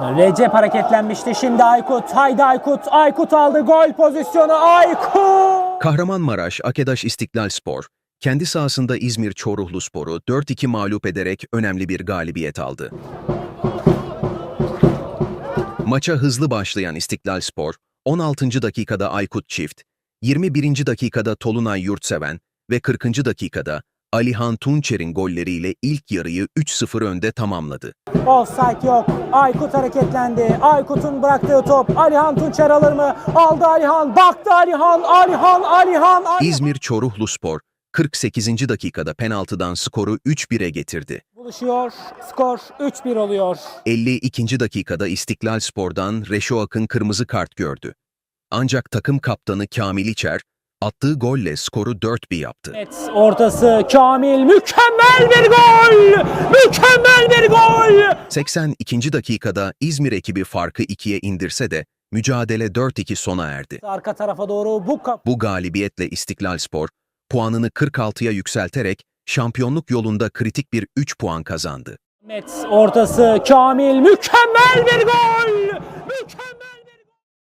Recep hareketlenmişti. Şimdi Aykut. Haydi Aykut. Aykut aldı gol pozisyonu. Aykut. Kahramanmaraş Akedaş İstiklal Spor, kendi sahasında İzmir Çoruhlu Spor'u 4-2 mağlup ederek önemli bir galibiyet aldı. Maça hızlı başlayan İstiklal Spor, 16. dakikada Aykut Çift, 21. dakikada Tolunay Yurtseven ve 40. dakikada Alihan Tunçer'in golleriyle ilk yarıyı 3-0 önde tamamladı. Offside yok. Aykut hareketlendi. Aykut'un bıraktığı top. Alihan Tunçer alır mı? Aldı Alihan. Baktı Alihan. Alihan. Alihan. Alihan. İzmir Çoruhlu Spor, 48. dakikada penaltıdan skoru 3-1'e getirdi. Buluşuyor. Skor 3-1 oluyor. 52. dakikada İstiklal Spor'dan Reşo Akın kırmızı kart gördü. Ancak takım kaptanı Kamil İçer, attığı golle skoru 4-1 yaptı. Evet, ortası Kamil. Mükemmel bir gol. Mükemmel bir gol. 82. dakikada İzmir ekibi farkı 2'ye indirse de mücadele 4-2 sona erdi. Arka tarafa doğru bu. Bu galibiyetle İstiklal Spor, puanını 46'ya yükselterek şampiyonluk yolunda kritik bir 3 puan kazandı. Met ortası Kamil. Mükemmel bir gol. Mükemmel.